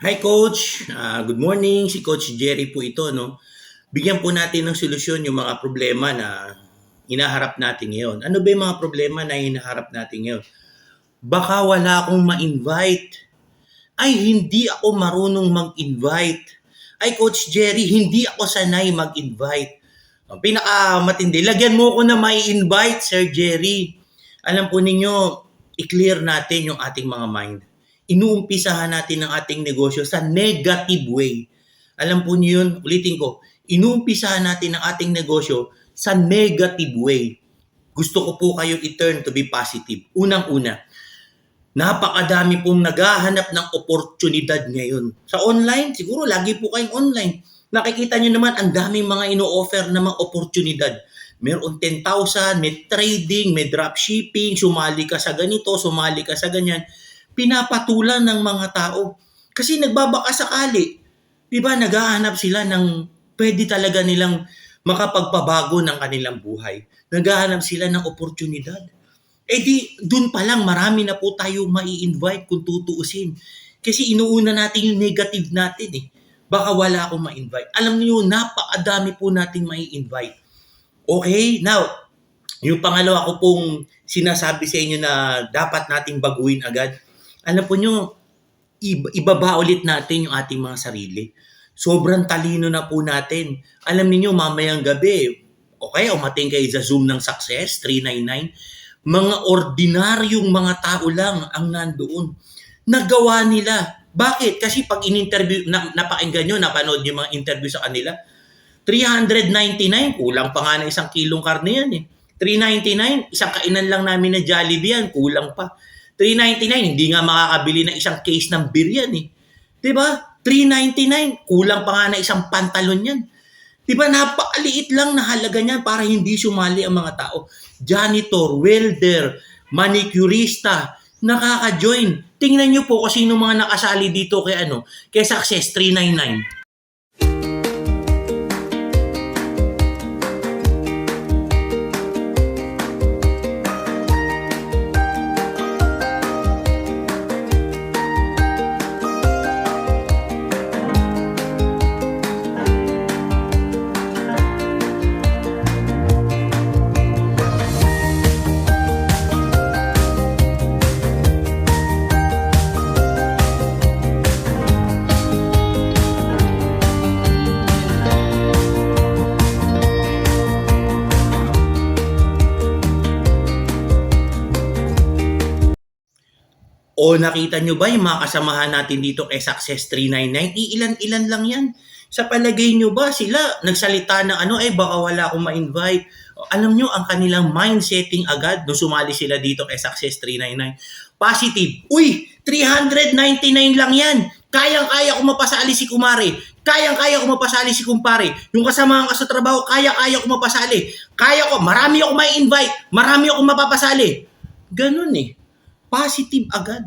Hi Coach, Ah, good morning. Si Coach Jerry po ito. No? Bigyan po natin ng solusyon yung mga problema na hinaharap natin ngayon. Ano ba yung mga problema na hinaharap natin ngayon? Baka wala akong ma-invite. Ay, hindi ako marunong mag-invite. Ay, Coach Jerry, hindi ako sanay mag-invite. Ang pinakamatindi, lagyan mo ko na may invite, Sir Jerry. Alam po ninyo, i-clear natin yung ating mga mind inuumpisahan natin ang ating negosyo sa negative way. Alam po niyo yun, ulitin ko, inuumpisahan natin ang ating negosyo sa negative way. Gusto ko po kayo i-turn to be positive. Unang-una, napakadami pong naghahanap ng oportunidad ngayon. Sa online, siguro lagi po kayong online. Nakikita nyo naman ang daming mga ino-offer na mga oportunidad. Meron 10,000, may trading, may dropshipping, sumali ka sa ganito, sumali ka sa ganyan pinapatulan ng mga tao. Kasi nagbabaka sakali. Di ba, naghahanap sila ng pwede talaga nilang makapagpabago ng kanilang buhay. Naghahanap sila ng oportunidad. Eh di, dun pa lang marami na po tayo mai-invite kung tutuusin. Kasi inuuna natin yung negative natin eh. Baka wala akong ma-invite. Alam niyo, napakadami po nating mai-invite. Okay, now, yung pangalawa ko pong sinasabi sa inyo na dapat nating baguhin agad, alam po nyo, iba- ibaba ulit natin yung ating mga sarili. Sobrang talino na po natin. Alam niyo mamayang gabi, okay, umating kayo sa Zoom ng Success, 399, mga ordinaryong mga tao lang ang nandoon. Nagawa nila. Bakit? Kasi pag in-interview, na, napakinggan nyo, napanood nyo mga interview sa kanila, 399, kulang pa nga na isang kilong karne yan eh. 399, isang kainan lang namin na Jollibee yan, kulang pa. 399, hindi nga makakabili ng isang case ng beer yan eh. ba? 399, kulang pa nga na isang pantalon yan. ba? Napakaliit lang na halaga niyan para hindi sumali ang mga tao. Janitor, welder, manicurista, nakaka-join. Tingnan niyo po kung sino mga nakasali dito kay ano, kay Success 399. Nakita nyo ba yung mga kasamahan natin dito kay Success 399? Iilan-ilan lang yan. Sa palagay nyo ba sila nagsalita ng ano, eh baka wala akong ma-invite. Alam nyo, ang kanilang mind setting agad nung sumali sila dito kay Success 399. Positive. Uy, 399 lang yan. Kayang-kaya ko mapasali si Kumari. Kayang-kaya ko mapasali si Kumpare. Yung kasama ko sa trabaho, kaya-kaya ko mapasali. Kaya ko, marami ako may invite. Marami ako mapapasali. Ganun eh positive agad.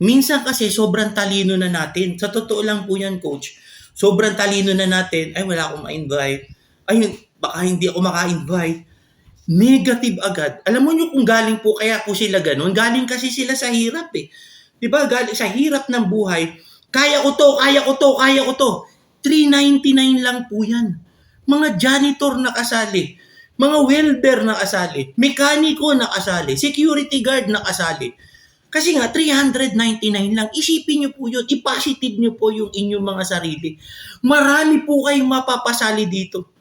Minsan kasi sobrang talino na natin. Sa totoo lang po yan, coach. Sobrang talino na natin. Ay, wala akong ma-invite. Ayun, baka hindi ako maka-invite. Negative agad. Alam mo nyo kung galing po kaya po sila ganun? Galing kasi sila sa hirap eh. Di ba? Galing sa hirap ng buhay. Kaya ko to, kaya ko to, kaya ko to. 399 lang po yan. Mga janitor na kasali. Mga welder na kasali. Mekaniko na kasali. Security guard na kasali. Kasi nga, 399 lang. Isipin nyo po yun. I-positive nyo po yung inyong mga sarili. Marami po kayong mapapasali dito.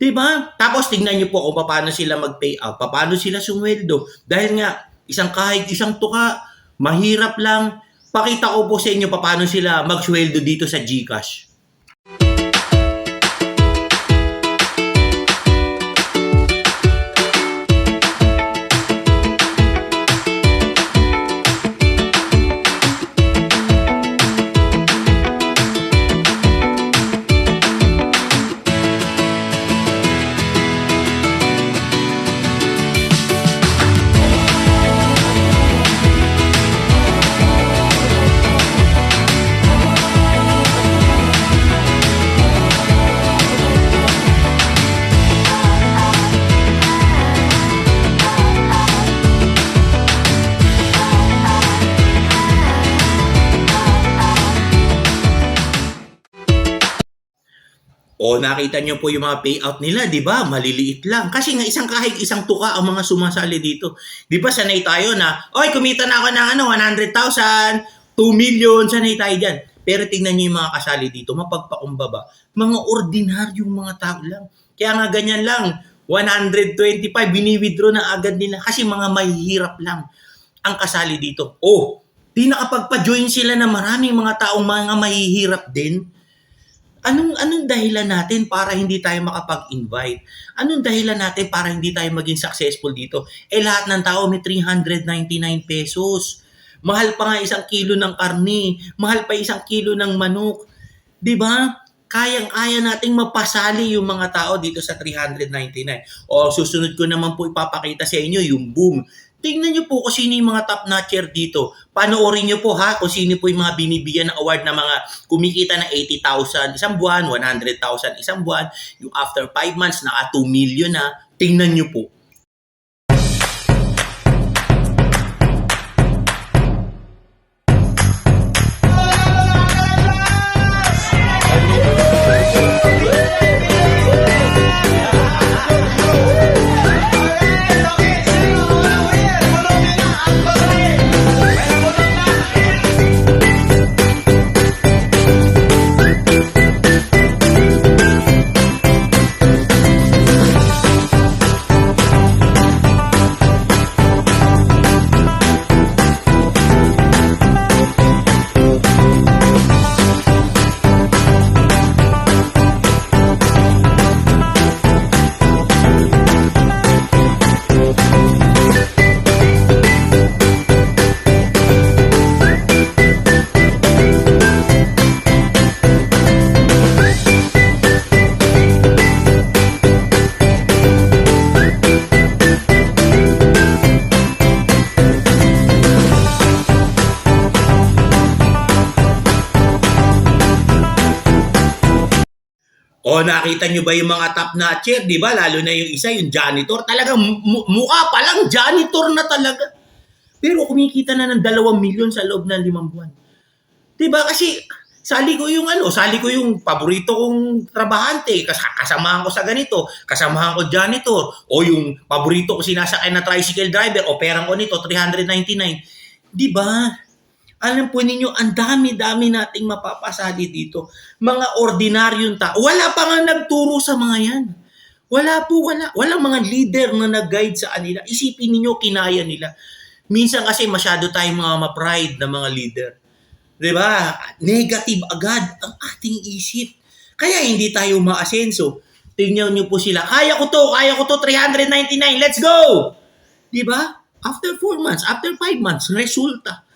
'Di ba? Tapos tingnan niyo po kung paano sila mag-pay out, paano sila sumweldo. Dahil nga isang kahig, isang tuka, mahirap lang. Pakita ko po sa inyo paano sila magsweldo dito sa GCash. O nakita niyo po yung mga payout nila, 'di ba? Maliliit lang. Kasi nga isang kahig isang tuka ang mga sumasali dito. 'Di ba sanay tayo na, "Oy, kumita na ako ng ano, 100,000, 2 million, sanay tayo diyan." Pero tingnan niyo yung mga kasali dito, mapagpakumbaba. Mga ordinaryong mga tao lang. Kaya nga ganyan lang, 125 bini-withdraw na agad nila kasi mga mahihirap lang ang kasali dito. Oh, di nakapagpa-join sila na maraming mga taong mga mahihirap din. Anong anong dahilan natin para hindi tayo makapag-invite? Anong dahilan natin para hindi tayo maging successful dito? Eh lahat ng tao may 399 pesos. Mahal pa nga isang kilo ng karne, mahal pa isang kilo ng manok. 'Di ba? Kayang-kaya nating mapasali yung mga tao dito sa 399. O susunod ko naman po ipapakita sa inyo yung boom. Tingnan nyo po kung sino yung mga top notcher dito. Panoorin nyo po ha kung sino po yung mga binibigyan ng award na mga kumikita na 80,000 isang buwan, 100,000 isang buwan. Yung after 5 months, naka 2 million na. Tingnan nyo po. O nakita nyo ba yung mga top notcher, di ba? Lalo na yung isa, yung janitor. Talagang mu- mukha pa lang, janitor na talaga. Pero kumikita na ng dalawang milyon sa loob ng limang buwan. Di ba? Kasi sali ko yung ano, sali ko yung paborito kong trabahante, kas kasamahan ko sa ganito, kasamahan ko janitor, o yung paborito ko sinasakay na tricycle driver, o perang ko nito, 399. Di ba? Alam po ninyo, ang dami-dami nating mapapasali dito. Mga ordinaryong tao. Wala pa nga nagturo sa mga yan. Wala po, wala. Walang mga leader na nag-guide sa kanila. Isipin ninyo, kinaya nila. Minsan kasi masyado tayong mga ma-pride na mga leader. ba? Negative agad ang ating isip. Kaya hindi tayo maasenso. Tingnan niyo po sila. Kaya ko to, kaya ko to 399. Let's go. ba? After 4 months, after 5 months, resulta.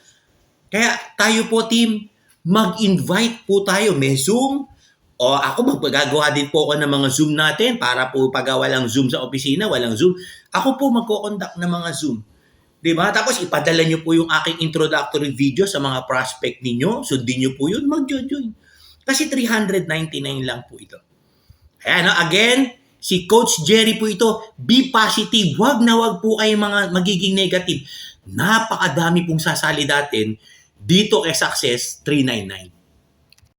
Kaya tayo po team, mag-invite po tayo. May Zoom. O ako magpagagawa din po ako ng mga Zoom natin para po pag walang Zoom sa opisina, walang Zoom. Ako po magko-conduct ng mga Zoom. 'Di ba? Tapos ipadala niyo po yung aking introductory video sa mga prospect ninyo. Sundin niyo po yun, mag-join. Kasi 399 lang po ito. Kaya no, again, si Coach Jerry po ito, be positive. Huwag na huwag po kayo mga magiging negative. Napakadami pong sasali natin dito kay Success 399.